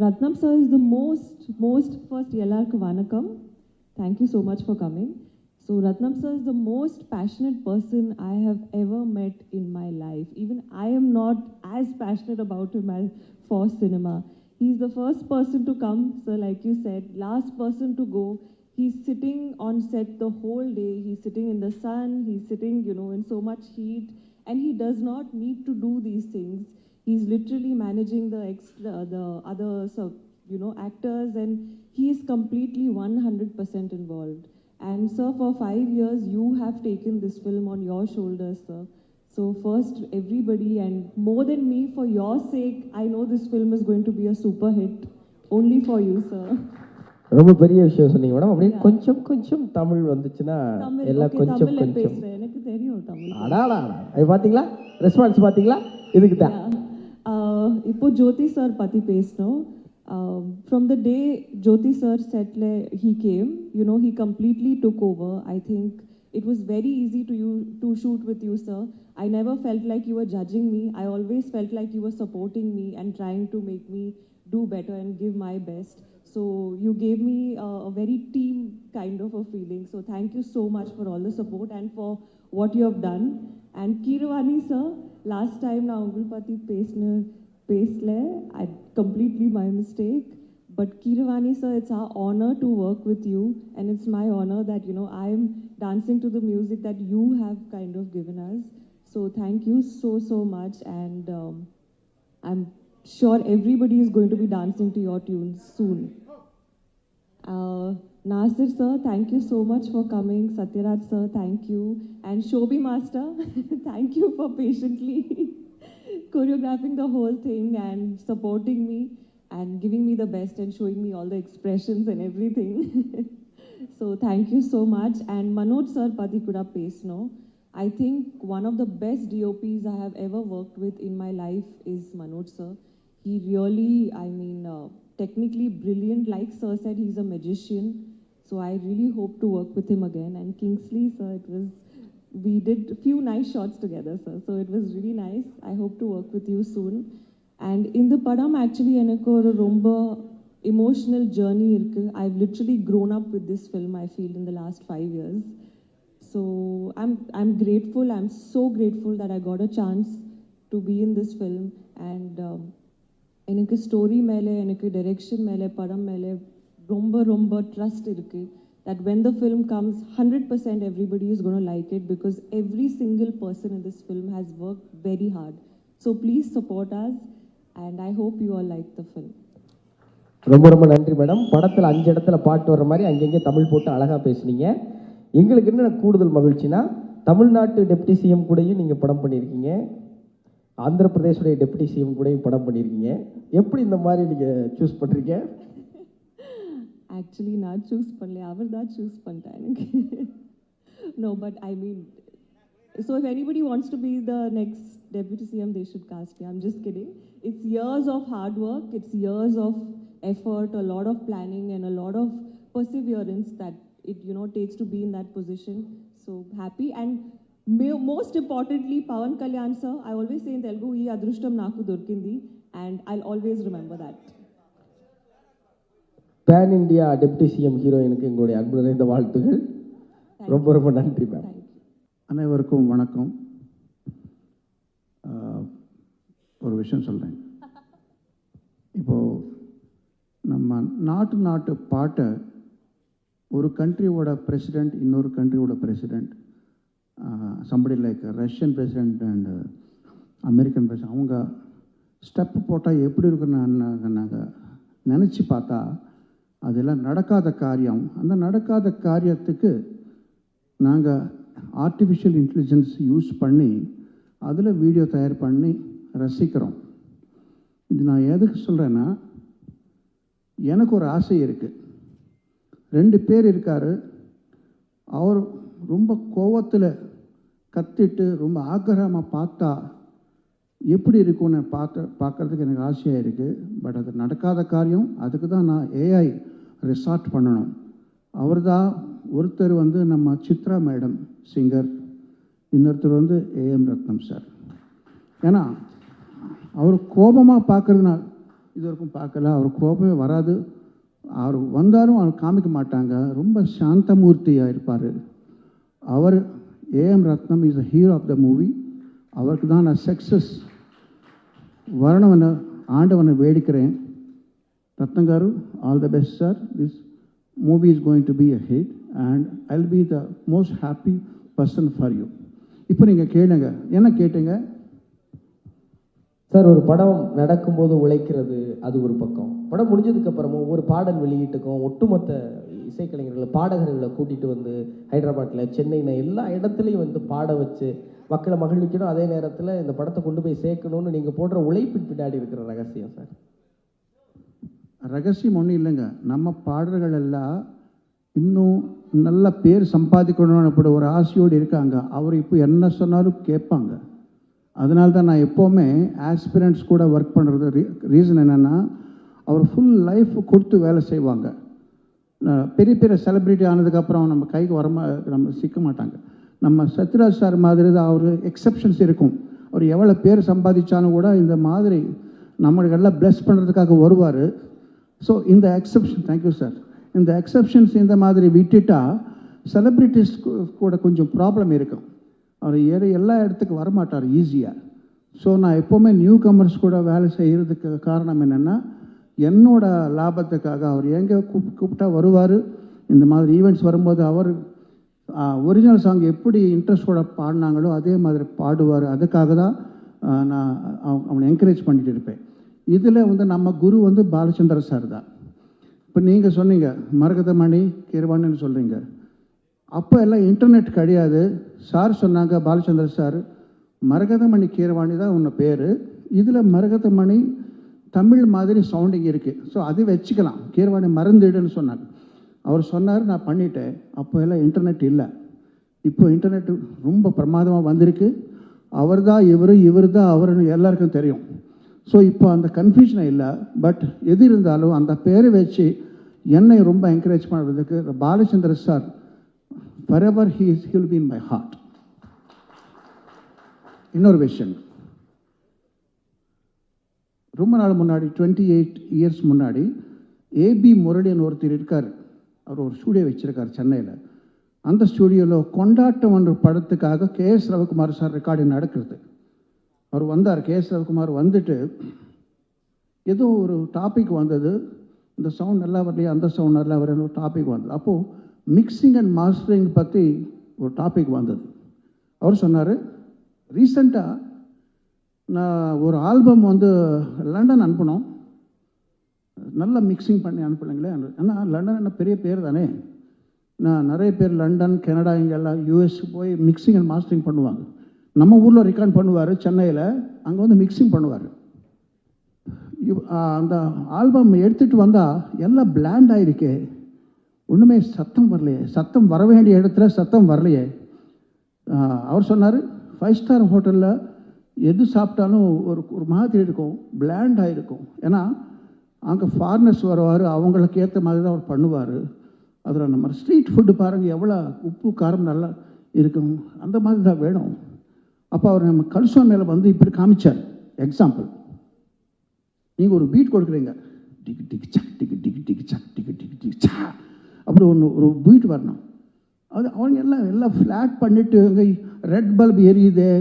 Ratnam sir is the most, most, first Yelarku Vanakam. Thank you so much for coming. So Ratnam sir is the most passionate person I have ever met in my life. Even I am not as passionate about him as for cinema. He's the first person to come, sir, like you said, last person to go. He's sitting on set the whole day. He's sitting in the sun. He's sitting, you know, in so much heat, and he does not need to do these things He's literally managing the extra, the other, so, you know, actors, and he is completely 100% involved. And sir, for five years, you have taken this film on your shoulders, sir. So first, everybody, and more than me, for your sake, I know this film is going to be a super hit. Only for you, sir. ரொம்ப பெரிய விஷயம் சொன்னீங்க madam அப்படியே கொஞ்சம் கொஞ்சம் தமிழ் வந்துச்சுன்னா தமிழ் எல்லாம் okay, கொஞ்சம் தமிழ்ல கொஞ்சம் பேசுறேன் எனக்கு தெரியும் தமிழ் அடாடா அது பாத்தீங்களா ரெஸ்பான்ஸ் பாத்தீங்களா இதுக்கு தான் Uh, இப்போ ஜோதி சார் பற்றி பேசணும் from the day Jyothi sir settle he came you know he completely took over I think it was very easy to you to shoot with you sir I never felt like you are judging me I always felt like you are supporting me and trying to make me do better and give my best. So you gave me uh, a very team kind of a feeling. So thank you so much for all the support and for what you have done. And Kiravani sir, last time na Ungulpati Pesne Pesle, I completely my mistake. But Kiravani sir, it's our honor to work with you, and it's my honor that you know I'm dancing to the music that you have kind of given us. So thank you so so much, and um, I'm sure everybody is going to be dancing to your tunes soon. Uh, Nasir sir, thank you so much for coming. Satyaraj sir, thank you. And Shobi master, thank you for patiently choreographing the whole thing and supporting me and giving me the best and showing me all the expressions and everything. so thank you so much. And Manoj sir, Padikuda Pesno. I think one of the best DOPs I have ever worked with in my life is Manoj sir. He really, I mean, uh, technically brilliant. Like sir said, he's a magician. So I really hope to work with him again. And Kingsley sir, it was, we did a few nice shots together, sir. So it was really nice. I hope to work with you soon. And in the Padam, actually, எனக்கு ஒரு ரொம்ப emotional journey இருக்கு. I've literally grown up with this film, I feel, in the last five years. So I'm I'm grateful. I'm so grateful that I got a chance to be in this film. And um, எனக்கு story மேலே எனக்கு direction மேலே படம் மேலே ரொம்ப ரொம்ப trust இருக்கு that when film comes, comes hundred everybody everybody going to like it because every single person in this film has work very hard so please support us and I hope you all like the film. ரொம்ப ரொம்ப நன்றி madam படத்தில் அஞ்சு இடத்துல பாட்டு வர்ற மாதிரி அங்கங்கே தமிழ் போட்டு அழகாக பேசுனீங்க. எங்களுக்கு என்ன கூடுதல் மகிழ்ச்சினா தமிழ்நாட்டு டெப்டி சிஎம் கூடயும் நீங்கள் படம் பண்ணியிருக்கீங்க ஆந்திர பிரதேசுடைய டெப்டி சிஎம் கூடயும் படம் பண்ணியிருக்கீங்க எப்படி இந்த மாதிரி நீங்கள் சூஸ் பண்ணுறீங்க ஆக்சுவலி நான் சூஸ் பண்ணல அவர் தான் சூஸ் பண்ணிட்டேன் எனக்கு no but I mean so if anybody wants to be the next deputy CM they should cast I'm just kidding it's years of hard work it's years of effort a lot of planning and a lot of perseverance that it you know takes to be in that position so happy and mo- most importantly pawan kalyan sir i always say in telugu ee adrushtam naku dorkindi and i'll always remember that Pan India deputy CM ஹீரோயினுக்கு எங்களுடைய அன்பு நிறைந்த வாழ்த்துகள். ரொம்ப ரொம்ப நன்றி ma'am அனைவருக்கும் வணக்கம். ஒரு விஷயம் சொல்கிறேன் இப்போது நம்ம நாட்டு நாட்டு பாட்டை ஒரு கண்ட்ரியோட பிரசிடெண்ட் இன்னொரு கண்ட்ரியோட president somebody like Russian president and American president அவங்க ஸ்டெப் போட்டால் எப்படி இருக்குன்னு நாங்கள் நினச்சி பார்த்தா அதெல்லாம் நடக்காத காரியம். அந்த நடக்காத காரியத்துக்கு நாங்கள் ஆர்டிஃபிஷியல் இன்டெலிஜென்ஸ் யூஸ் பண்ணி அதில் வீடியோ தயார் பண்ணி ரசிக்கிறோம். இது நான் எதுக்கு சொல்கிறேன்னா எனக்கு ஒரு ஆசை இருக்குது ரெண்டு பேர் இருக்கார். அவர் ரொம்ப கோவத்தில் கத்திட்டு ரொம்ப ஆக்கிரகமாக பார்த்தா எப்படி இருக்கும்னு பார்க்க பார்க்கறதுக்கு எனக்கு ஆசையாக இருக்குது பட் அது நடக்காத காரியம் அதுக்கு தான் நான் ஏஐ ரிசார்ட் பண்ணணும். அவர் தான் ஒருத்தர் வந்து நம்ம சித்ரா மேடம் சிங்கர் இன்னொருத்தர் வந்து ஏஎம் ரத்னம் சார் ஏன்னா அவர் கோபமாக பார்க்கறதுனா இது வரைக்கும் பார்க்கல அவர் கோபமே வராது. அவர் வந்தாலும் அவர் காமிக்க மாட்டாங்க. ரொம்ப சாந்தமூர்த்தியாக இருப்பார். அவர் AM Ratnam is the hero of the movie அவருக்கு தான் நான் சக்ஸஸ் வரணும்னு ஆண்டவனை வேடிக்கிறேன். ரத்னங்காரு all the best sir this movie is going to be a hit and I will be the most happy person for you இப்போ நீங்கள் கேளுங்க. என்ன கேட்டீங்க? சார் ஒரு படம் நடக்கும்போது உழைக்கிறது அது ஒரு பக்கம். படம் முடிஞ்சதுக்கப்புறமும் ஒவ்வொரு பாடல் வெளியீட்டுக்கும் ஒட்டுமொத்த இசைக்கலைஞர்களை பாடகர்களை கூட்டிகிட்டு வந்து ஹைதராபாத்தில் சென்னையில் எல்லா இடத்துலையும் வந்து பாட வச்சு மக்களை மகிழ்விக்கணும். அதே நேரத்தில் இந்த படத்தை கொண்டு போய் சேர்க்கணும்னு நீங்கள் போடுற உழைப்பின் பின்னாடி இருக்கிற ரகசியம் சார். ரகசியம் ஒன்றும் இல்லைங்க. நம்ம பாடல்கள் எல்லாம் இன்னும் நல்ல பேர் சம்பாதிக்கணும்னு அப்படி ஒரு ஆசையோடு இருக்காங்க. அவர் இப்போ என்ன சொன்னாலும் கேட்பாங்க. அதனால தான் நான் எப்போவுமே ஆஸ்பிரண்ட்ஸ் கூட ஒர்க் பண்ணுறது ரீ ரீசன் என்னென்னா அவர் ஃபுல் லைஃப் கொடுத்து வேலை செய்வாங்க. பெரிய பெரிய செலிப்ரிட்டி ஆனதுக்கப்புறம் நம்ம கைக்கு வரமா நம்ம சிக்க மாட்டாங்க. நம்ம சத்யராஜ் சார் மாதிரி தான் அவர் எக்ஸப்ஷன்ஸ் இருக்கும். அவர் எவ்வளோ பேர் சம்பாதிச்சாலும் கூட இந்த மாதிரி நம்மளுக்கு எல்லாம் ப்ளஸ் பண்ணுறதுக்காக வருவார். ஸோ இந்த எக்ஸப்ஷன் தேங்க்யூ சார் இந்த எக்ஸப்ஷன்ஸ் இந்த மாதிரி விட்டுட்டா செலிப்ரிட்டிஸ் கூட கொஞ்சம் ப்ராப்ளம் இருக்கும். அவர் ஏற எல்லா இடத்துக்கு வரமாட்டார் ஈஸியாக ஸோ நான் எப்போவுமே நியூ கமர்ஸ் கூட வேலை செய்கிறதுக்கு காரணம் என்னென்னா என்னோட லாபத்துக்காக அவர் எங்கே கூப் கூப்பிட்டா வருவார். இந்த மாதிரி ஈவெண்ட்ஸ் வரும்போது அவர் ஒரிஜினல் சாங் எப்படி இன்ட்ரெஸ்டோட பாடினாங்களோ அதே மாதிரி பாடுவார். அதுக்காக தான் நான் அவனை என்கரேஜ் பண்ணிட்டு இருப்பேன். இதில் வந்து நம்ம குரு வந்து பாலச்சந்திர சார் தான். இப்போ நீங்கள் சொன்னீங்க மரகதமணி கீரவாணின்னு சொல்கிறீங்க அப்போ எல்லாம் இன்டர்நெட் கிடையாது. சார் சொன்னாங்க பாலச்சந்திர சார் மரகதமணி கீரவாணி தான் உன்னை பேர். இதில் மரகதமணி தமிழ் மாதிரி சவுண்டிங் இருக்குது ஸோ அது வச்சுக்கலாம். கீரவாணி மறந்துடுன்னு சொன்னாங்க. அவர் சொன்னார் நான் பண்ணிட்டேன். அப்போ எல்லாம் இன்டர்நெட் இல்லை. இப்போ இன்டர்நெட் ரொம்ப பிரமாதமாக வந்திருக்கு. அவர் தான் இவர் இவர் தான் அவர்னு எல்லாருக்கும் தெரியும். ஸோ இப்போ அந்த கன்ஃபியூஷன் இல்லை. பட் எது இருந்தாலும் அந்த பேரை வச்சு என்னை ரொம்ப என்கரேஜ் பண்ணுறதுக்கு Balachandra sir forever is is will be in my heart. இன்னொரு விஷயம். ரொம்ப நாள் முன்னாடி டுவெண்ட்டி எயிட் இயர்ஸ் முன்னாடி ஏபி முரளின்னு ஒருத்தர் இருக்கார். அவர் ஒரு ஸ்டூடியோ வச்சுருக்கார் சென்னையில். அந்த ஸ்டூடியோவில் கொண்டாட்டம் என்ற படத்துக்காக K S Ravikumar sir recording நடக்கிறது. அவர் வந்தார். கே எஸ் ரவிக்குமார் வந்துட்டு ஏதோ ஒரு டாபிக் வந்தது. இந்த சவுண்ட் நல்லா வரலையே? அந்த சவுண்ட் நல்லா வரல ஒரு டாபிக் வந்தது. அப்போது மிக்சிங் அண்ட் மாஸ்டரிங் பற்றி ஒரு டாபிக் வந்தது. அவர் சொன்னார் ரீசண்டாக நான் ஒரு ஆல்பம் வந்து லண்டன் அனுப்பினோம். நல்ல மிக்சிங் பண்ணி அனுப்பலைங்களேன் ஏன்னா லண்டன் என்ன பெரிய பேர் தானே. நான் நிறைய பேர் லண்டன் கனடா இங்கெல்லாம் யூஎஸ் போய் மிக்சிங் அண்ட் மாஸ்டரிங் பண்ணுவாங்க. நம்ம ஊரில் ரெக்கார்ட் பண்ணுவார் சென்னையில் அங்கே வந்து மிக்சிங் பண்ணுவார். அந்த ஆல்பம் எடுத்துகிட்டு வந்தால் எல்லாம் பிளாண்ட் ஆயிருக்கே. ஒன்றுமே சத்தம் வரலையே. சத்தம் வர வேண்டிய இடத்துல சத்தம் வரலையே. அவர் சொன்னார் ஃபைவ் ஸ்டார் ஹோட்டலில் எது சாப்பிட்டாலும் ஒரு ஒரு மாதிரி இருக்கும். பிளாண்டாக இருக்கும் ஏன்னா அங்கே ஃபாரினர்ஸ் வருவார் அவங்களுக்கு ஏற்ற மாதிரி தான் அவர் பண்ணுவார். அதில் நம்ம ஸ்ட்ரீட் ஃபுட்டு பாருங்கள் எவ்வளோ உப்பு காரம் நல்லா இருக்கும். அந்த மாதிரி தான் வேணும். அப்போ அவர் நம்ம கல்சோன் மேலே வந்து இப்படி காமிச்சார். எக்ஸாம்பிள் நீங்கள் ஒரு பீட் கொடுக்குறீங்க. டிக்கு டிக்கு சக் டிக்கு டிக்கு டிக்கு சக் டிக்கு டிக்கு டிக்கு சா. அப்படி ஒன்று ஒரு பீட் வரணும். அது அவங்க எல்லாம் எல்லாம் ஃப்ளாட் பண்ணிவிட்டு அங்கே ரெட் பல்ப் எரியுதே.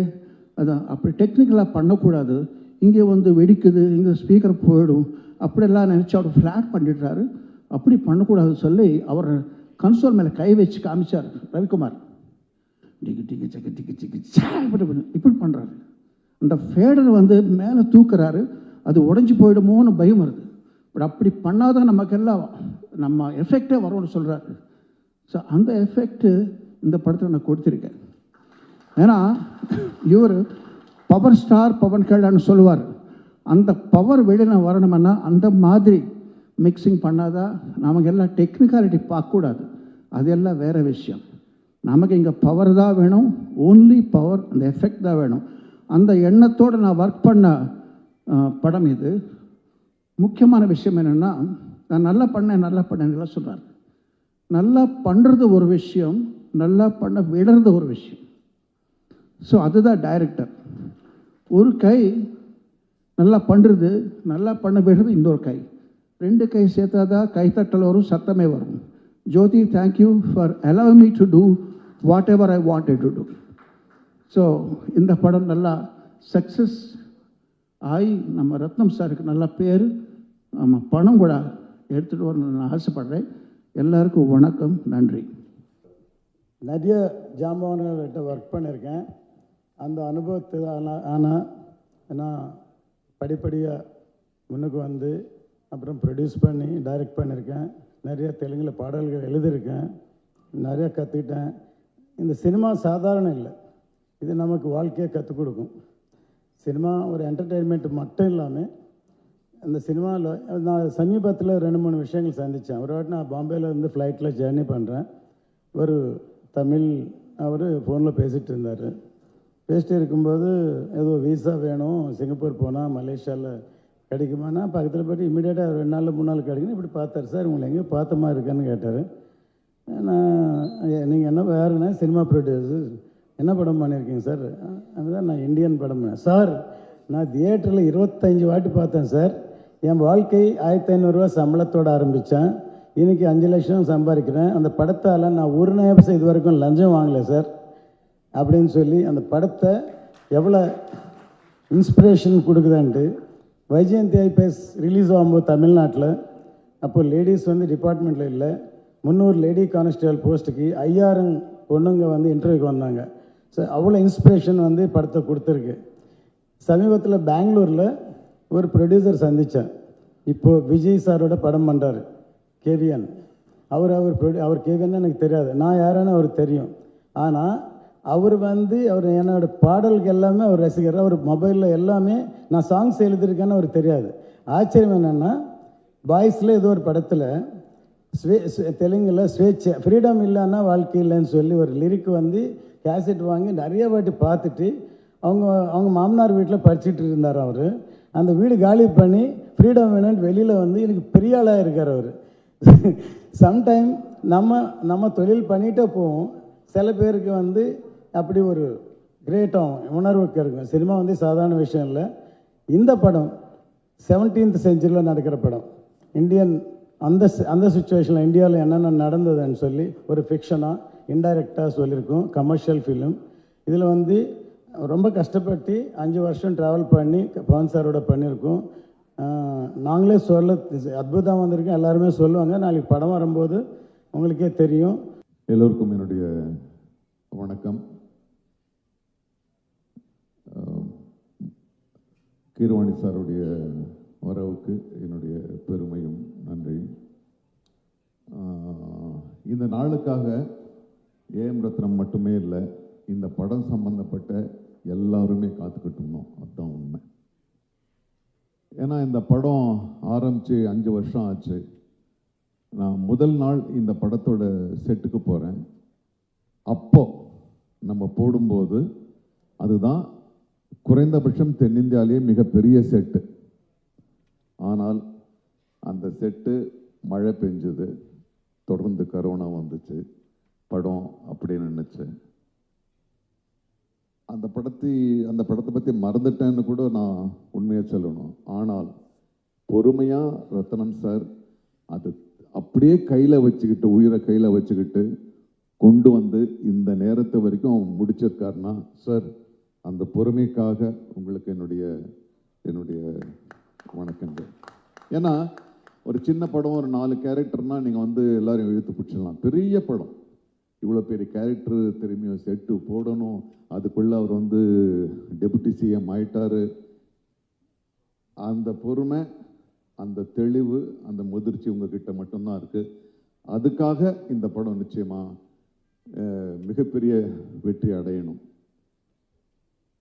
அதான் அப்படி டெக்னிக்கலாக பண்ணக்கூடாது. இங்கே வந்து வெடிக்குது இங்கே ஸ்பீக்கர் போயிடும். அப்படியெல்லாம் நினச்சி அவர் ஃப்ளாட் பண்ணிடுறாரு. அப்படி பண்ணக்கூடாது சொல்லி அவர் கன்சோல் மேலே கை வச்சு காமிச்சார் ரவிக்குமார். டிக்கு டிக்கு சக்கு டிக்கு டிக்கு சா இப்படி இப்படி பண்ணுறாரு அந்த ஃபேடர் வந்து மேலே தூக்குறாரு. அது உடஞ்சி போயிடுமோன்னு பயம் வருது. பட் அப்படி பண்ணாதான் நமக்கெல்லாம் நம்ம எஃபெக்டே வரும்னு சொல்கிறாரு ஸோ அந்த எஃபெக்ட்டு இந்த படத்தில் நான் கொடுத்துருக்கேன். ஏன்னா இவர் பவர் ஸ்டார் பவன் கல்யாண் சொல்லுவார். அந்த பவர் வெளியில் வரணும்னா அந்த மாதிரி மிக்சிங் பண்ணாதான் நமக்கு எல்லாம் டெக்னிக்காலிட்டி பார்க்கக்கூடாது. அதெல்லாம் வேறு விஷயம். நமக்கு இங்கே பவர் தான் வேணும். ஓன்லி பவர் அந்த எஃபெக்ட் தான் வேணும். அந்த எண்ணத்தோடு நான் ஒர்க் பண்ண படம் இது. முக்கியமான விஷயம் என்னென்னா நான் நல்லா பண்ணேன் நல்லா பண்ணேன் சொல்கிறார் நல்லா பண்ணுறது ஒரு விஷயம் நல்லா பண்ண விடுறது ஒரு விஷயம். ஸோ அதுதான் டைரக்டர் ஒரு கை நல்லா பண்ணுறது நல்லா பண்ண வேண்டியது இன்னொரு கை. ரெண்டு கை சேர்த்தாதான் கைத்தட்டல் வரும் சத்தமே வரும். Jyothi thank you for allow me to do whatever I wanted to do so இந்த படம் நல்லா சக்ஸஸ் ஆகி நம்ம ரத்னம் சாருக்கு நல்ல பேர் நம்ம பணம் கூட எடுத்துகிட்டு வரணும்னு நான் ஆசைப்படுறேன். எல்லாருக்கும் வணக்கம் நன்றி. நிறைய ஜாம்பவான்கள்கிட்ட ஒர்க் பண்ணியிருக்கேன். அந்த அனுபவத்தில் ஆனால் ஆனால் படிப்படியாக முன்னுக்கு வந்து அப்புறம் ப்ரொடியூஸ் பண்ணி டைரக்ட் பண்ணியிருக்கேன் நிறைய தெலுங்கில் பாடல்கள் எழுதியிருக்கேன். நிறைய கற்றுக்கிட்டேன் இந்த சினிமா சாதாரணம் இல்லை. இது நமக்கு வாழ்க்கையை கற்றுக் கொடுக்கும். சினிமா ஒரு என்டர்டெயின்மெண்ட் மட்டும் இல்லாமல் அந்த சினிமாவில் நான் சமீபத்தில் ரெண்டு மூணு விஷயங்கள் சந்தித்தேன் ஒரு வாட்டி நான் பாம்பேல இருந்து ஃப்ளைட்டில் ஜேர்னி பண்ணுறேன் ஒரு தமிழ் அவர் ஃபோனில் பேசிகிட்டு இருந்தார். பேசிட்டு இருக்கும்போது ஏதோ விசா வேணும் சிங்கப்பூர் போனால் மலேசியாவில் கிடைக்குமானா பக்கத்தில் போய்ட்டு இமீடியட்டாக ரெண்டு நாள் மூணு நாள் கிடைக்குன்னு இப்படி பார்த்தாரு. சார் உங்களை எங்கேயோ பார்த்த மாதிரி இருக்கான்னு கேட்டார். நான் நீங்கள் என்ன வேறுனா சினிமா ப்ரொடியூசர் என்ன படம் பண்ணியிருக்கீங்க சார்? அதுதான் நான் இந்தியன் படம் சார் நான் தியேட்டரில் இருபத்தஞ்சி வாட்டி பார்த்தேன் சார். என் வாழ்க்கை ஆயிரத்தி ஐநூறுரூவா சம்பளத்தோடு ஆரம்பித்தேன் இன்றைக்கி அஞ்சு லட்சம் சம்பாதிக்கிறேன். அந்த படத்தால் நான் ஒரு நேபசம் இது வரைக்கும் லஞ்சம் வாங்கலை சார். அப்படின்னு சொல்லி அந்த படத்தை எவ்வளோ இன்ஸ்பிரேஷன் கொடுக்குதான்ட்டு வைஜெயந்தி ஐபிஎஸ் ரிலீஸ் ஆகும்போது தமிழ்நாட்டில். அப்போ லேடிஸ் வந்து டிபார்ட்மெண்ட்டில் இல்லை. முந்நூறு லேடி கான்ஸ்டபிள் போஸ்ட்டுக்கு ஐயாயிரம் பொண்ணுங்க வந்து இன்டர்வியூக்கு வந்தாங்க. ஸோ அவ்வளோ இன்ஸ்பிரேஷன் வந்து படத்தை கொடுத்துருக்கு. சமீபத்தில் பெங்களூரில் ஒரு ப்ரொடியூசர் சந்தித்தேன் இப்போது விஜய் சாரோட படம் பண்ணுறாரு கேவிஎன். அவர் அவர் ப்ரொடியூ அவர் கேவியன்னு எனக்கு தெரியாது. நான் யாருன்னு அவருக்கு தெரியும். ஆனால் அவர் வந்து அவர் என்னோட பாடல்கள் எல்லாமே அவர் ரசிகர். அவர் மொபைலில் எல்லாமே நான் சாங்ஸ் எழுதியிருக்கேன்னு அவருக்கு தெரியாது. ஆச்சரியம் என்னென்னா பாய்ஸில் ஏதோ ஒரு படத்தில் ஸ்வே தெலுங்கில் ஸ்வேச்சை ஃப்ரீடம் இல்லைன்னா வாழ்க்கை இல்லைன்னு சொல்லி ஒரு லிரிக் வந்து கேசட் வாங்கி நிறைய வாட்டி பார்த்துட்டு அவங்க அவங்க மாமனார் வீட்டில் படிச்சுட்டு இருந்தார் அவர். அந்த வீடு காலி பண்ணி ஃப்ரீடம் வேணும்னு வெளியில் வந்து எனக்கு பெரிய ஆளாக இருக்கார் அவர். சம்டைம் நம்ம நம்ம தொழில் பண்ணிகிட்டே போவோம். சில பேருக்கு வந்து அப்படி ஒரு கிரேட்டம் உணர்வுக்கு இருக்கும் சினிமா வந்து சாதாரண விஷயம் இல்லை. இந்த படம் செவன்டீன்த் செஞ்சுரியில் நடக்கிற படம். இந்தியன் அந்த அந்த சுச்சுவேஷனில் இந்தியாவில் என்னென்ன நடந்ததுன்னு சொல்லி ஒரு ஃபிக்ஷனாக இன்டைரக்டாக சொல்லியிருக்கோம். கமர்ஷியல் ஃபிலிம் இதில் வந்து ரொம்ப கஷ்டப்பட்டு அஞ்சு வருஷம் ட்ராவல் பண்ணி பவன் சாரோட பண்ணியிருக்கோம். நாங்களே சொல்ல அற்புதம் வந்திருக்கோம். எல்லாருமே சொல்லுவாங்க. நாளைக்கு படம் வரும்போது உங்களுக்கே தெரியும். எல்லோருக்கும் என்னுடைய வணக்கம். கீரவாணி சாருடைய வரவுக்கு என்னுடைய பெருமையும் நன்றி. இந்த நாளுக்காக ஏஎம் ரத்னம் மட்டுமே இல்லை இந்த படம் சம்பந்தப்பட்ட எல்லாருமே காத்துக்கிட்டு அதுதான் உண்மை. ஏன்னா இந்த படம் ஆரம்பித்து அஞ்சு வருஷம் ஆச்சு. நான் முதல் நாள் இந்த படத்தோட செட்டுக்கு போகிறேன் அப்போ நம்ம போடும்போது அதுதான் குறைந்தபட்சம் தென்னிந்தியாவிலேயே மிகப்பெரிய செட்டு ஆனால் அந்த செட்டு மழை பெஞ்சுது. தொடர்ந்து கரோனா வந்துச்சு. படம் அப்படின்னு நினச்சி. அந்த படத்தை அந்த படத்தை பற்றி மறந்துட்டேன்னு கூட நான் உண்மையாக சொல்லணும். ஆனால் பொறுமையாக ரத்தனம் சார் அது அப்படியே கையில் வச்சுக்கிட்டு உயிரை கையில் வச்சுக்கிட்டு கொண்டு வந்து இந்த நேரத்தை வரைக்கும் அவன் முடிச்சிருக்காருன்னா சார் அந்த பொறுமைக்காக உங்களுக்கு என்னுடைய என்னுடைய வணக்கங்கள். ஏன்னா ஒரு சின்ன படம் ஒரு நாலு கேரக்டர்னால் நீங்கள் வந்து எல்லோரும் இழுத்து பிடிச்சிடலாம். பெரிய படம். இவ்வளோ பெரிய கேரக்டர் திரும்பியும் செட்டு போடணும். அதுக்குள்ளே அவர் வந்து டெபுட்டி சிஎம் ஆயிட்டார். அந்த பொறுமை அந்த தெளிவு அந்த முதிர்ச்சி உங்ககிட்ட மட்டும்தான் இருக்குது அதுக்காக இந்த படம் நிச்சயமாக மிகப்பெரிய வெற்றி அடையணும்.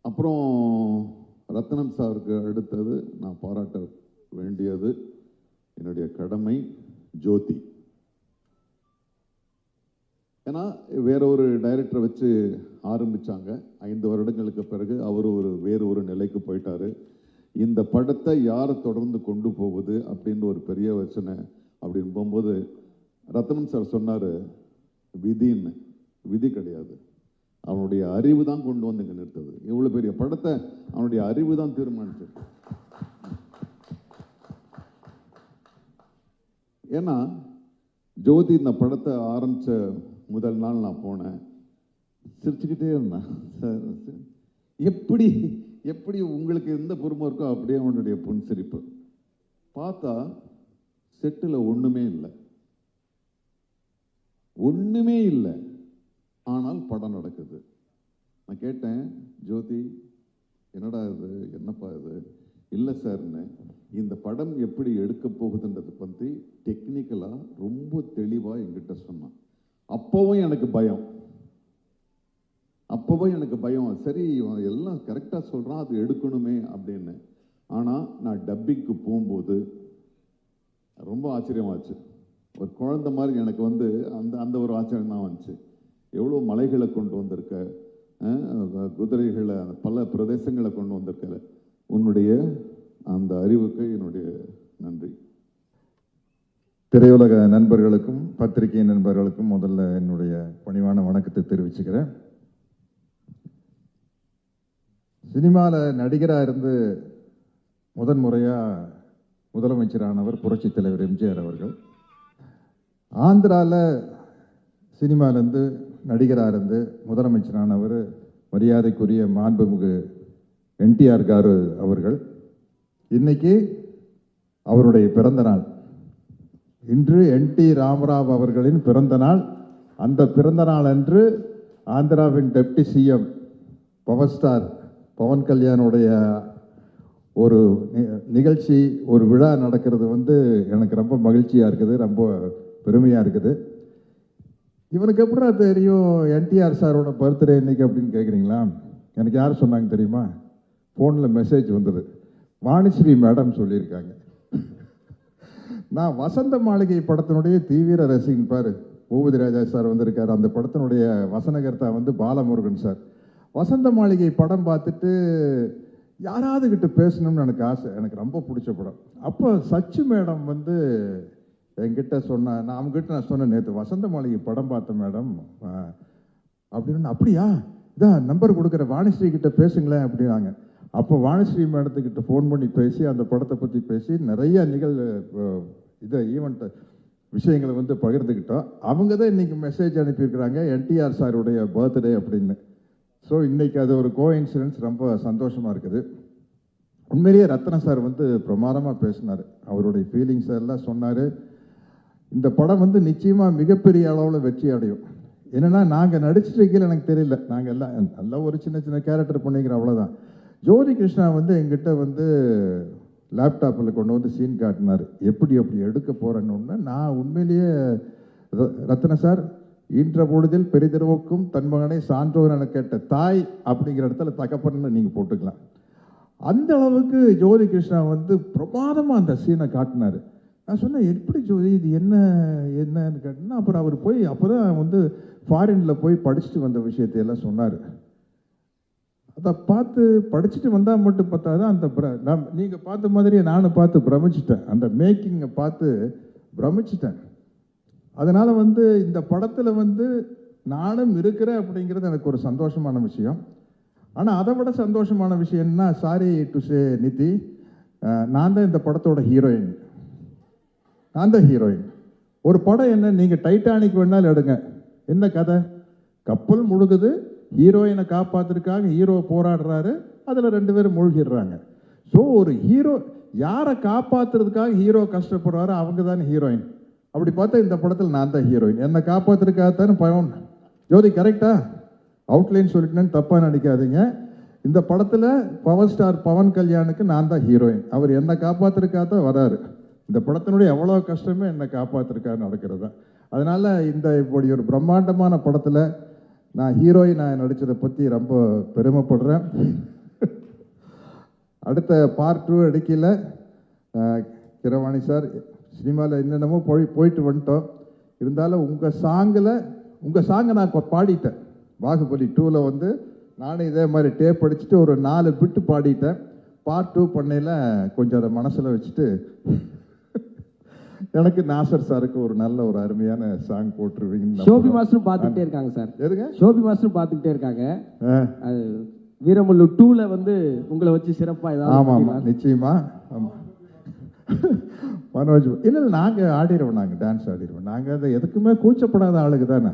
அப்புறம் ரத்னம் சாருக்கு அடுத்தது நான் பாராட்ட வேண்டியது என்னுடைய கடமை ஜோதி. ஏன்னா வேற ஒரு டைரக்டரை வச்சு ஆரம்பிச்சாங்க. ஐந்து வருடங்களுக்கு பிறகு அவர் ஒரு வேறு ஒரு நிலைக்கு போயிட்டார். இந்த படத்தை யார் தொடர்ந்து கொண்டு போகுது அப்படின்னு ஒரு பெரிய பிரச்சனை அப்படின்னு போகும்போது ரத்னம் சார் சொன்னார் விதின்னு. விதி கிடையாது. அவனுடைய அறிவு தான் கொண்டு வந்து இங்கே நிறுத்தது. இவ்வளோ பெரிய படத்தை அவனுடைய அறிவு தான் தீர்மானிச்சு ஏன்னா ஜோதி இந்த படத்தை ஆரம்பித்த முதல் நாள் நான் போனேன். சிரிச்சுக்கிட்டே இருந்தேன். எப்படி எப்படி உங்களுக்கு எந்த பொறுமை இருக்கோ அப்படியே அவனுடைய புன்சிரிப்பு. பார்த்தா செட்டில் ஒன்றுமே இல்லை. ஒன்றுமே இல்லை. ஆனால் படம் நடக்குது. நான் கேட்டேன் ஜோதி என்னடா இது? என்னப்பா இது? இல்லை சார்னு இந்த படம் எப்படி எடுக்க போகுதுன்றதை பற்றி டெக்னிக்கலாக ரொம்ப தெளிவாக என்கிட்ட சொன்னான். அப்போவும் எனக்கு பயம். அப்போவும் எனக்கு பயம். சரி எல்லாம் கரெக்டாக சொல்கிறான் அது எடுக்கணுமே அப்படின்னு. ஆனால் நான் டப்பிங்க்கு போகும்போது ரொம்ப ஆச்சரியமாச்சு. ஒரு குழந்த மாதிரி எனக்கு வந்து அந்த அந்த ஒரு ஆச்சரியம் தான் வந்துச்சு. எவ்வளோ மலைகளை கொண்டு வந்திருக்க குதிரைகளை பல பிரதேசங்களை கொண்டு வந்திருக்க உன்னுடைய அந்த அறிவுக்கு என்னுடைய நன்றி. திரையுலக நண்பர்களுக்கும் பத்திரிகை நண்பர்களுக்கும் முதல்ல என்னுடைய பணிவான வணக்கத்தை தெரிவிச்சுக்கிறேன். சினிமாவில் நடிகராக இருந்து முதன் முறையாக முதலமைச்சரானவர் புரட்சித் தலைவர் எம்ஜிஆர் அவர்கள். ஆந்திராவில் சினிமாலேருந்து நடிகராக இருந்து முதலமைச்சரானவர் மரியாதைக்குரிய மாண்புமிகு என்டிஆர் காரு அவர்கள் இன்னைக்கு அவருடைய பிறந்த நாள். இன்று என் டி ராமராவ் அவர்களின் பிறந்த நாள். அந்த பிறந்த நாள் அன்று ஆந்திராவின் deputy CM power star Pawan கல்யாணுடைய ஒரு நிகழ்ச்சி ஒரு விழா நடக்கிறது வந்து எனக்கு ரொம்ப மகிழ்ச்சியாக இருக்குது ரொம்ப பெருமையாக இருக்குது. இவனுக்கு எப்படா தெரியும் என்டிஆர் சாரோட பர்த்டே இன்னைக்கு அப்படின்னு கேட்குறீங்களா எனக்கு யார் சொன்னாங்க தெரியுமா? ஃபோனில் மெசேஜ் வந்தது. வாணிஸ்ரீ மேடம் சொல்லியிருக்காங்க. நான் வசந்த மாளிகை படத்தினுடைய தீவிர ரசிகன் பாரு. பூபதி ராஜா சார் வந்திருக்கார். அந்த படத்தினுடைய வசனகர்த்தா வந்து பாலமுருகன் சார். வசந்த மாளிகை படம் பார்த்துட்டு யாராவது கிட்ட பேசணும்னு எனக்கு ஆசை. எனக்கு ரொம்ப பிடிச்ச படம். அப்போ சச்சு மேடம் வந்து என்கிட்ட சொன்ன நான் அவங்ககிட்ட நான் சொன்னேன் நேற்று வசந்த மாளிகை படம் பார்த்தேன் மேடம். அப்படின்னு அப்படியா? இதான் நம்பர் கொடுக்குற வாணிஸ்ரீ கிட்ட பேசுங்களேன் அப்படின்னாங்க. அப்போ வாணிஸ்ரீ மேடத்துக்கிட்ட ஃபோன் பண்ணி பேசி அந்த படத்தை பற்றி பேசி நிறைய நிகழ் இதை ஈவெண்ட் விஷயங்களை வந்து பகிர்ந்துக்கிட்டோம். அவங்க தான் இன்றைக்கி மெசேஜ் அனுப்பியிருக்கிறாங்க என்டிஆர் சாருடைய பர்த்டே அப்படின்னு. ஸோ இன்றைக்கி அது ஒரு கோ இன்சிடென்ஸ் ரொம்ப சந்தோஷமாக இருக்குது. உண்மையிலேயே ரத்ன சார் வந்து பிரமாதமாக பேசினார். அவருடைய ஃபீலிங்ஸ் எல்லாம் சொன்னார். இந்த படம் வந்து நிச்சயமாக மிகப்பெரிய அளவில் வெற்றி அடையும். என்னன்னா நாங்கள் நடிச்சிட்டு இருக்கையில் எனக்கு தெரியல. நாங்கள் எல்லாம் நல்லா ஒரு சின்ன சின்ன கேரக்டர் பண்ணிக்கிற அவ்வளோதான் ஜோதி கிருஷ்ணா வந்து எங்கிட்ட வந்து லேப்டாப்பில் கொண்டு வந்து சீன் காட்டினார். எப்படி அப்படி எடுக்க போகிறேன்னு நான் உண்மையிலேயே ர- ரத்ன சார் ஈன்ற பொழுதில் பெரிதிரவுக்கும் தன் மகனை சான்றோர் என கேட்ட தாய் அப்படிங்கிற இடத்துல தகப்பன்னு நீங்கள் போட்டுக்கலாம். அந்த அளவுக்கு ஜோதி கிருஷ்ணா வந்து பிரமாதமாக அந்த சீனை காட்டினார். நான் சொன்னேன் எப்படி ஜோதி இது என்ன என்னன்னு கேட்டேன்னா அப்புறம் அவர் போய் அப்போ தான் வந்து ஃபாரினில் போய் படிச்சுட்டு வந்த விஷயத்தை எல்லாம் சொன்னார். அதை பார்த்து படிச்சுட்டு வந்தால் மட்டும் பார்த்தாது அந்த பிர- நான் நீங்கள் பார்த்த மாதிரியே நானும் பார்த்து பிரமிச்சிட்டேன். அந்த மேக்கிங்கை பார்த்து பிரமிச்சிட்டேன். அதனால் வந்து இந்த படத்தில் வந்து நானும் இருக்கிறேன் அப்படிங்கிறது எனக்கு ஒரு சந்தோஷமான விஷயம். ஆனால் அதை விட சந்தோஷமான விஷயம்னா சாரி டு சே நிதி நான் தான் இந்த படத்தோட ஹீரோயின் நான் தான் ஹீரோயின் ஒரு படம் என்ன நீங்கள் டைட்டானிக் வேணாலும் எடுங்க. என்ன கதை? கப்பல் முழுகுது ஹீரோயினை காப்பாத்துறதுக்காக ஹீரோ போராடுறாரு அதில் ரெண்டு பேரும் மூழ்கிடுறாங்க. ஸோ ஒரு ஹீரோ யாரை காப்பாத்துறதுக்காக ஹீரோ கஷ்டப்படுறாரோ அவங்க தானே ஹீரோயின் அப்படி பார்த்தா இந்த படத்தில் நான் தான் ஹீரோயின் என்னை காப்பாத்துறதுக்காக தானே ஜோதி கரெக்டா அவுட்லைன் சொல்லிட்டேன்னு தப்பாக நினைக்காதீங்க. இந்த படத்தில் பவர் ஸ்டார் பவன் கல்யாணுக்கு நான் தான் ஹீரோயின் அவர் என்னை காப்பாற்றுறதுக்காக தான் வராரு. இந்த படத்தினுடைய எவ்வளோ கஷ்டமே என்னை காப்பாற்றிருக்காரு நடக்கிறது தான். அதனால் இந்த இப்படி ஒரு பிரம்மாண்டமான படத்தில் நான் ஹீரோயினாக நடித்ததை பற்றி ரொம்ப பெருமைப்படுறேன். அடுத்த பார்ட் டூ அடிக்கையில் கிரவாணி சார் சினிமாவில் என்னென்னமோ போய் போயிட்டு வந்துட்டோம். இருந்தாலும் உங்கள் சாங்கில் உங்கள் சாங்கை நான் இப்போ பாடிட்டேன். பாகுபலி டூவில் வந்து நானும் இதே மாதிரி டேப் அடிச்சுட்டு ஒரு நாலு பிட்டு பாடிட்டேன். பார்ட் டூ பண்ணையில் கொஞ்சம் அதை மனசில் வச்சுட்டு எனக்கு நாசர் சாருக்கு ஒரு நல்ல ஒரு அருமையான சாங் போட்டுருவீங்க ஷோபி மாஸ்டரும் பார்த்துக்கிட்டே இருக்காங்க சார். எதுங்க? ஷோபி மாஸ்டரும் பார்த்துக்கிட்டே இருக்காங்க. வீரமுள்ளு டூல வந்து உங்களை வச்சு சிறப்பா ஆமா ஆமா ஏதாவது நிச்சயமா. ஆமா. மனோஜ் இல்லை இல்லை நாங்கள் ஆடிடுவோம் நாங்கள் டான்ஸ் ஆடிடுவோம். நாங்கள் அதை எதுக்குமே கூச்சப்படாத ஆளுக்கு தானே.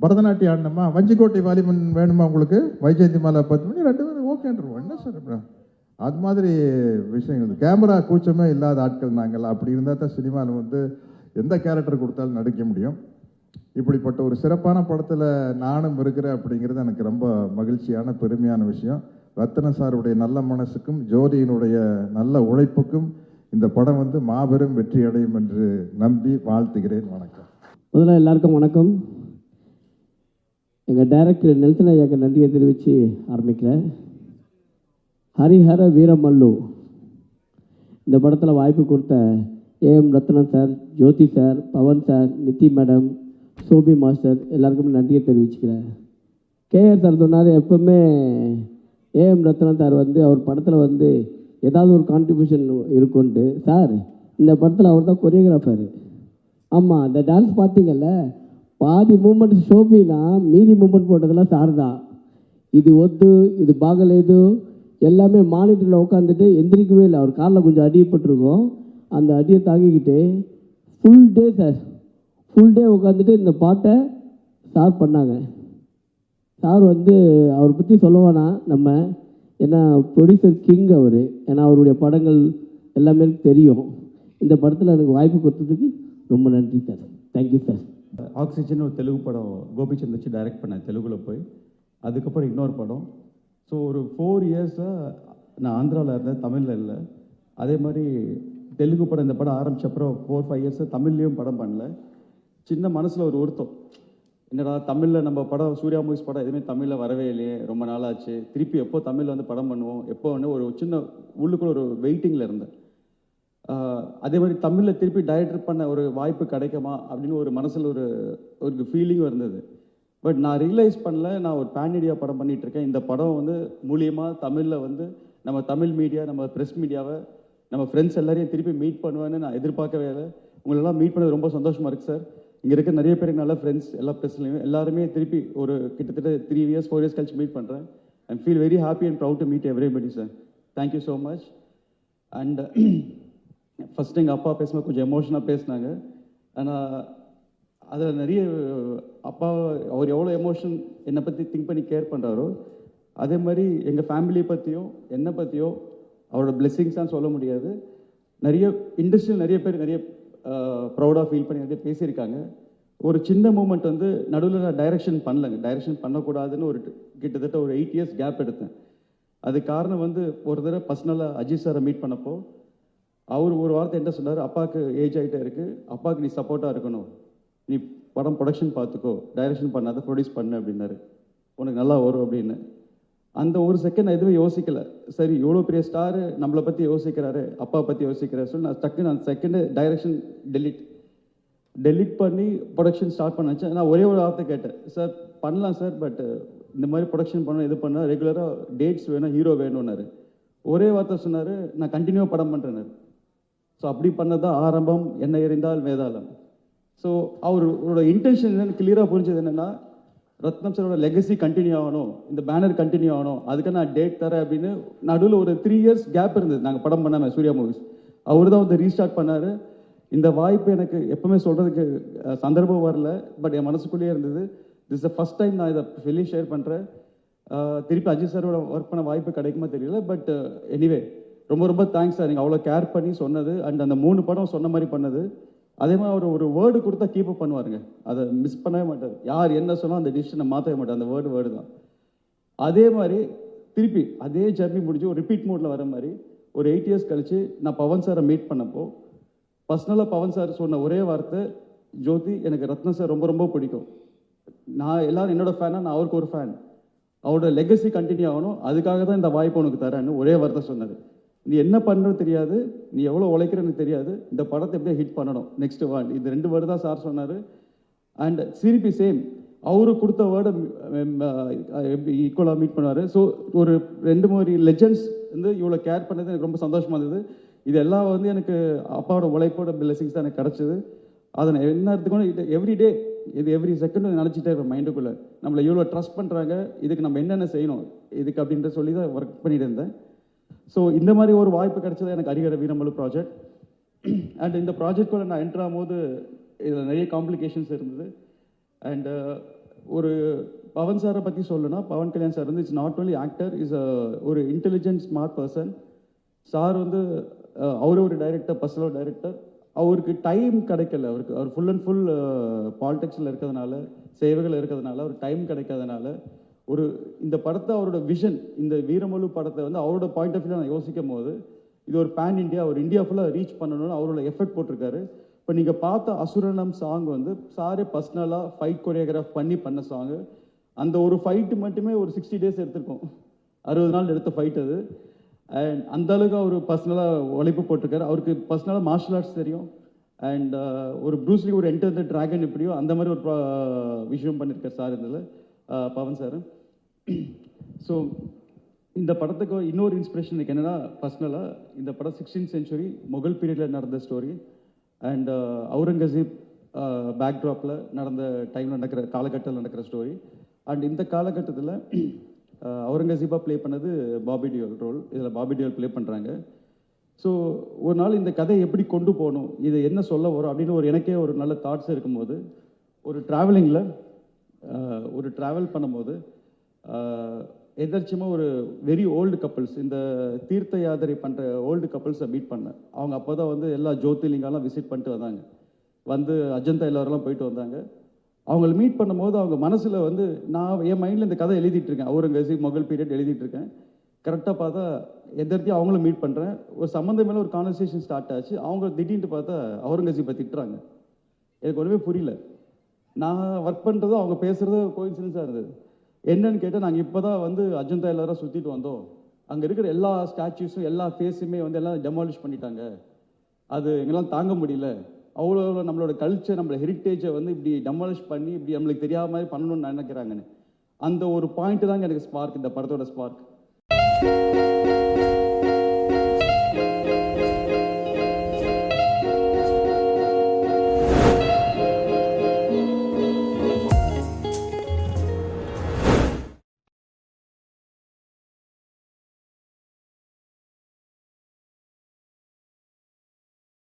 பரதநாட்டியம் ஆடினோமா? வஞ்சிக்கோட்டை வாலிபன் வேணுமா உங்களுக்கு? வைஜெயந்தி மாலா பத்து மணி ரெண்டு பேரும் ஓகேன்றோம் என்ன சார் அது மாதிரி விஷயங்கள். கேமரா கூச்சமே இல்லாத ஆட்கள் நாங்கள். அப்படி இருந்தால் தான் சினிமாவில் வந்து எந்த கேரக்டர் கொடுத்தாலும் நடிக்க முடியும். இப்படிப்பட்ட ஒரு சிறப்பான படத்தில் நானும் இருக்கிறேன் அப்படிங்கிறது எனக்கு ரொம்ப மகிழ்ச்சியான பெருமையான விஷயம். ரத்தன சாருடைய நல்ல மனசுக்கும் ஜோதியினுடைய நல்ல உழைப்புக்கும் இந்த படம் வந்து மாபெரும் வெற்றி அடையும் என்று நம்பி வாழ்த்துகிறேன். வணக்கம். முதல்ல எல்லாருக்கும் வணக்கம். எங்கள் டைரக்டர் நெல்சன் ஐயாக்கு நன்றியை தெரிவித்து ஆரம்பிக்கிறேன். ஹரிஹர வீரமல்லு. இந்த படத்தில் வாய்ப்பு கொடுத்த AM Ratnam sir Jyothi sir Pawan sir Nidhi madam Shobi master எல்லாருக்குமே நன்றியை தெரிவிச்சுக்கிறேன். கேஆர் சார் சொன்னார் எப்பவுமே ஏஎம் ரத்னம் சார் வந்து அவர் படத்தில் வந்து ஏதாவது ஒரு கான்ட்ரிபியூஷன் இருக்குன்ட்டு சார் இந்த படத்தில் அவர் தான் கொரியோகிராஃபர் ஆமாம் இந்த டான்ஸ் பார்த்தீங்கல்ல பாதி மூமெண்ட் ஷோபினா மீதி மூமெண்ட் போட்டதெல்லாம் சார் தான். இது ஒத்து இது பாகலேது எல்லாமே மானிட்டரில் உட்காந்துட்டு எந்திரிக்கவே இல்லை. அவர் காலில் கொஞ்சம் அடியப்பட்டிருக்கோம் அந்த அடியை தாங்கிக்கிட்டு full day sir full day உட்காந்துட்டு இந்த பாட்டை சார் பண்ணாங்க. சார் வந்து அவரை பற்றி சொல்லவானா நம்ம ஏன்னா ப்ரொடியூசர் கிங் அவர். ஏன்னா அவருடைய படங்கள் எல்லாமே தெரியும். இந்த படத்தில் எனக்கு வாய்ப்பு கொடுத்ததுக்கு ரொம்ப நன்றி சார் தேங்க்யூ சார் ஆக்சிஜன் ஒரு தெலுங்கு படம். கோபிச்சந்த் வச்சு டைரக்ட் பண்ணேன். தெலுங்குல போய். அதுக்கப்புறம் இன்னொரு படம். ஸோ ஒரு ஃபோர் இயர்ஸாக நான் ஆந்திராவில் இருந்தேன் தமிழில் இல்லை. அதே மாதிரி தெலுங்கு படம் இந்த படம் ஆரம்பித்த அப்புறம் ஃபோர் ஃபைவ் இயர்ஸ் தமிழ்லேயும் படம் பண்ணல. சின்ன மனசில் ஒரு ஒருத்தம் என்னடா தமிழில் நம்ம படம் சூர்யா மூவிஸ் படம் எதுவுமே தமிழில் வரவே இல்லையே ரொம்ப நாளாச்சு. திருப்பி எப்போ தமிழில் வந்து படம் பண்ணுவோம் எப்போ வந்து ஒரு சின்ன உள்ளுக்குள்ள ஒரு வெயிட்டிங்கில் இருந்தேன். அதே மாதிரி தமிழில் திருப்பி டைரக்டர் பண்ண ஒரு வாய்ப்பு கிடைக்குமா அப்படின்னு ஒரு மனசில் ஒரு ஒரு ஃபீலிங்கும் இருந்தது. பட் நான் ரியலைஸ் பண்ணல. நான் ஒரு பேன் இண்டியா படம் பண்ணிகிட்ருக்கேன் இந்த படம் வந்து மூலியமாக தமிழில் வந்து நம்ம தமிழ் மீடியா நம்ம ப்ரெஸ் மீடியாவை நம்ம ஃப்ரெண்ட்ஸ் எல்லாரையும் திருப்பி மீட் பண்ணுவேன்னு நான் எதிர்பார்க்கவே இல்லை. உங்களெல்லாம் மீட் பண்ணது ரொம்ப சந்தோஷமாக இருக்குது சார் இங்கே இருக்க நிறைய பேருக்கு நல்ல ஃப்ரெண்ட்ஸ் எல்லா ப்ரெஸ்லையும் எல்லாருமே திருப்பி ஒரு கிட்டத்தட்ட த்ரீ இயர்ஸ் ஃபோர் இயர்ஸ் கழிச்சு மீட் பண்ணுறேன் I'm feel very happy and proud to meet everybody sir thank you so much and first எங்கள் அப்பா பேசும்போது கொஞ்சம் எமோஷனாக பேசினாங்க. ஆனால் அதில் நிறைய அப்பா அவர் எவ்வளோ எமோஷன் என்னை பற்றி திங்க் பண்ணி கேர் பண்ணுறாரோ அதே மாதிரி எங்கள் ஃபேமிலியை பற்றியோ என்னை பற்றியோ அவரோட பிளெஸ்ஸிங்ஸ்லாம் சொல்ல முடியாது. நிறைய இண்டஸ்ட்ரியில் நிறைய பேர் நிறைய ப்ரௌடாக ஃபீல் பண்ணி நிறைய பேசியிருக்காங்க. ஒரு சின்ன மூமெண்ட் வந்து நடுவில் நான் டைரக்ஷன் பண்ணலங்க. டைரக்ஷன் பண்ணக்கூடாதுன்னு ஒரு கிட்டத்தட்ட ஒரு எயிட் இயர்ஸ் கேப் எடுத்தேன். அது காரணம் வந்து ஒரு தடவை பர்சனலாக அஜித் சாரை மீட் பண்ணப்போ அவர் ஒரு வார்த்தை என்ன சொன்னார் அப்பாவுக்கு ஏஜ் ஆகிட்டே இருக்குது அப்பாவுக்கு நீ சப்போர்ட்டாக இருக்கணும். நீ படம் ப்ரொடக்ஷன் பார்த்துக்கோ டைரக்ஷன் பண்ணாத ப்ரொடியூஸ் பண்ணு அப்படின்னாரு. உனக்கு நல்லா வரும் அப்படின்னு. அந்த ஒரு செகண்ட் நான் எதுவும் யோசிக்கல. சரி இவ்வளோ பெரிய ஸ்டாரு நம்மளை பற்றி யோசிக்கிறாரு அப்பா பற்றி யோசிக்கிறாரு சொல்லி நான் டக்குன்னு அந்த செகண்டு டைரக்ஷன் டெலிட் டெலிட் பண்ணி ப்ரொடக்ஷன் ஸ்டார்ட் பண்ணாச்சு நான் ஒரே ஒரு வார்த்தை கேட்டேன். சார் பண்ணலாம் சார் பட் இந்த மாதிரி ப்ரொடக்ஷன் பண்ண இது பண்ண ரெகுலராக டேட்ஸ் வேணும் ஹீரோ வேணும்னாரு. ஒரே வார்த்தை சொன்னார் நான் கண்டினியூவாக படம் பண்ணுறேன்னாரு ஸோ அப்படி பண்ணதான் ஆரம்பம் என்ன எறிந்தால் வேதாளம். ஸோ அவரோட இன்டென்ஷன் என்னன்னு கிளியராக புரிஞ்சது என்னென்னா ரத்னம் சாரோட லெகசி கண்டினியூ ஆகணும் இந்த பேனர் கண்டினியூ ஆகணும் அதுக்கு நான் டேட் தரேன் அப்படின்னு நடுவில் ஒரு த்ரீ இயர்ஸ் கேப் இருந்தது. நாங்கள் படம் பண்ணாமல் சூர்யா மூவிஸ் அவர் தான் வந்து ரீஸ்டார்ட் பண்ணார். இந்த வாய்ப்பு எனக்கு எப்பவுமே சொல்கிறதுக்கு சந்தர்ப்பம் வரல பட் என் மனசுக்குள்ளேயே இருந்தது. திஸ் த ஃபஸ்ட் டைம் நான் இதை வெளியே ஷேர் பண்ணுறேன் திருப்பி அஜித் சாரோட ஒர்க் பண்ண வாய்ப்பு கிடைக்குமா தெரியல பட் எனிவே ரொம்ப ரொம்ப தேங்க்ஸ் சார் நீங்கள் அவ்வளோ கேர் பண்ணி சொன்னது அண்ட் அந்த மூணு படம் சொன்ன மாதிரி பண்ணது. அதே மாதிரி அவர் ஒரு வேர்டு கொடுத்தா கீப் அப் பண்ணுவாருங்க. அதை மிஸ் பண்ணவே மாட்டார். யார் என்ன சொன்னால் அந்த டிசிஷனை மாற்றவே மாட்டார். அந்த வேர்டு வேர்டு தான். அதே மாதிரி திருப்பி அதே ஜர்னி முடிஞ்சு ஒரு ரிப்பீட் மோடில் வர மாதிரி ஒரு எயிட் இயர்ஸ் கழித்து நான் பவன் சாரை மீட் பண்ணப்போ பர்சனலாக பவன் சார் சொன்ன ஒரே வார்த்தை ஜோதி எனக்கு ரத்ன சார் ரொம்ப ரொம்ப பிடிக்கும். நான் எல்லாரும் என்னோட ஃபேனா நான் அவருக்கு ஒரு ஃபேன் அவரோட லெகசி கண்டினியூ ஆகணும். அதுக்காக தான் இந்த வாய்ப்பு உனக்கு தரேன்னு ஒரே வார்த்தை சொன்னார் நீ என்ன பண்ணுறது தெரியாது. நீ எவ்வளோ உழைக்கிறன்னு தெரியாது. இந்த படத்தை எப்படியே ஹிட் பண்ணணும். நெக்ஸ்ட் வேர்ட் இது ரெண்டு வேர்டு தான் சார் சொன்னார். அண்ட் சிரிபி சேம் அவரு கொடுத்த வேர்டை ஈக்குவலாக மீட் பண்ணார் ஸோ ஒரு ரெண்டு மாதிரி லெஜண்ட்ஸ் வந்து இவ்வளோ கேர் பண்ணது எனக்கு ரொம்ப சந்தோஷமாக இருந்தது. இது எல்லாம் வந்து எனக்கு அப்பாவோட உழைப்போட பிளெஸிங்ஸ் தான் எனக்கு கிடச்சிது. அதை நான் என்ன எடுத்துக்கணும்? இது எவ்ரி டே இது எவ்ரி செகண்ட் நினச்சிட்டே இருப்பேன் மைண்டுக்குள்ளே நம்மளை இவ்வளோ ட்ரஸ்ட் பண்ணுறாங்க இதுக்கு நம்ம என்னென்ன செய்யணும்? இதுக்கு அப்படின்ற சொல்லி தான் ஒர்க் பண்ணிட்டு இருந்தேன். ஸோ இந்த மாதிரி ஒரு வாய்ப்பு கிடைச்சது எனக்கு அரிகர வீரமலு ப்ராஜெக்ட் அண்ட் இந்த ப்ராஜெக்ட் நான் என்ட்ரு ஆகும்போது இதில் நிறைய காம்ப்ளிகேஷன்ஸ் இருந்தது. அண்டு ஒரு பவன் சாரை பற்றி சொல்லணும்னா பவன் கல்யாண் சார் வந்து it's not only actor is ஒரு இன்டெலிஜென்ட் ஸ்மார்ட் பர்சன் சார் வந்து அவரும் ஒரு டைரக்டர் பர்சனல் டைரக்டர் அவருக்கு டைம் கிடைக்கல. அவருக்கு அவர் ஃபுல் அண்ட் ஃபுல் பாலிடிக்ஸில் இருக்கிறதுனால சேவைகள் இருக்கிறதுனால ஒரு டைம் கிடைக்காதனால ஒரு இந்த படத்தை அவரோட விஷன் இந்த வீரமலு படத்தை வந்து அவரோட பாயிண்ட் ஆஃப் வியூ நான் யோசிக்கும் போது இது ஒரு பேன் இந்தியா ஒரு இந்தியா ஃபுல்லாக ரீச் பண்ணணும்னு அவரோட எஃபர்ட் போட்டிருக்காரு. இப்போ நீங்கள் பார்த்த அசுரனம் சாங் வந்து சாரே பர்சனலாக ஃபைட் கொரியோகிராஃப் பண்ணி பண்ண சாங்கு அந்த ஒரு ஃபைட்டு மட்டுமே ஒரு சிக்ஸ்டி டேஸ் எடுத்திருக்கோம். அறுபது நாள் எடுத்த ஃபைட் அது. அண்ட் அந்த அளவுக்கு அவர் பர்சனலாக உழைப்பு போட்டிருக்காரு. அவருக்கு பர்சனலாக மார்ஷல் ஆர்ட்ஸ் தெரியும். அண்ட் ஒரு ப்ரூஸ்லி ஒரு என்டர் த ட்ராகன் எப்படியோ அந்த மாதிரி ஒரு விஷயம் பண்ணியிருக்கார் சார் இதில். பவன் சார். ஸோ இந்த படத்துக்கு இன்னொரு இன்ஸ்பிரேஷன் எனக்கு என்னென்னா பர்சனலாக இந்த படம் சிக்ஸ்டீன் சென்ச்சுரி முகல் பீரியடில் நடந்த story and uh, Aurangzeb uh, பேக்ட்ராப்பில் நடந்த டைமில் நடக்கிற காலகட்டத்தில் நடக்கிற ஸ்டோரி அண்ட் இந்த காலகட்டத்தில் uh, அவுரங்கசீப்பாக ப்ளே பண்ணது பாபி டியோல் ரோல் இதில் பாபி டியோல் ப்ளே பண்ணுறாங்க ஸோ ஒரு நாள் இந்த கதையை எப்படி கொண்டு போகணும் இதை என்ன சொல்ல வரும் அப்படின்னு ஒரு எனக்கே ஒரு நல்ல தாட்ஸ் இருக்கும்போது ஒரு ட்ராவலிங்கில் ஒரு ட்ராவல் பண்ணும்போது எதர்ச்சியமாக ஒரு வெரி ஓல்டு கப்பல்ஸ் இந்த தீர்த்த யாத்திரை பண்ணுற ஓல்டு கப்பல்ஸை மீட் பண்ணேன். அவங்க அப்போ தான் வந்து எல்லா ஜோதிர்லிங்காலாம் விசிட் பண்ணிட்டு வந்தாங்க. வந்து அஜந்தா எல்லோரெல்லாம் போயிட்டு வந்தாங்க. அவங்கள மீட் பண்ணும்போது அவங்க மனசில் வந்து நான் என் மைண்டில் இந்த கதை எழுதிட்டுருக்கேன் அவுரங்கசீப் மொகல் பீரியட் எழுதிட்டுருக்கேன் கரெக்டாக பார்த்தா எதிர்த்தையும் அவங்களும் மீட் பண்ணுறேன் ஒரு சம்மந்தம் மேலே ஒரு கான்வர்சேஷன் ஸ்டார்ட் ஆச்சு. அவங்க திடீர்னு பார்த்தா அவுரங்கசீப்பை திட்டுறாங்க. எனக்கு ஒன்றுமே புரியல. நான் ஒர்க் பண்ணுறதும் அவங்க பேசுகிறதும் கோயின்சிடன்ஸாக இருந்தது. என்னன்னு கேட்டால் நாங்கள் இப்போ தான் வந்து அஜந்தா எல்லாரும் சுற்றிட்டு வந்தோம். அங்கே இருக்கிற எல்லா ஸ்டாச்சுஸும் எல்லா ஃபேஸுமே வந்து எல்லாம் டெமாலிஷ் பண்ணிட்டாங்க. அது எங்களால் தாங்க முடியல. அவ்வளோ நம்மளோட கல்ச்சர் நம்மளோட ஹெரிட்டேஜை வந்து இப்படி டெமாலிஷ் பண்ணி இப்படி நம்மளுக்கு தெரியாத மாதிரி பண்ணணும்னு நினைக்கிறாங்கன்னு. அந்த ஒரு பாயிண்ட் தாங்க எனக்கு ஸ்பார்க் இந்த படத்தோட ஸ்பார்க்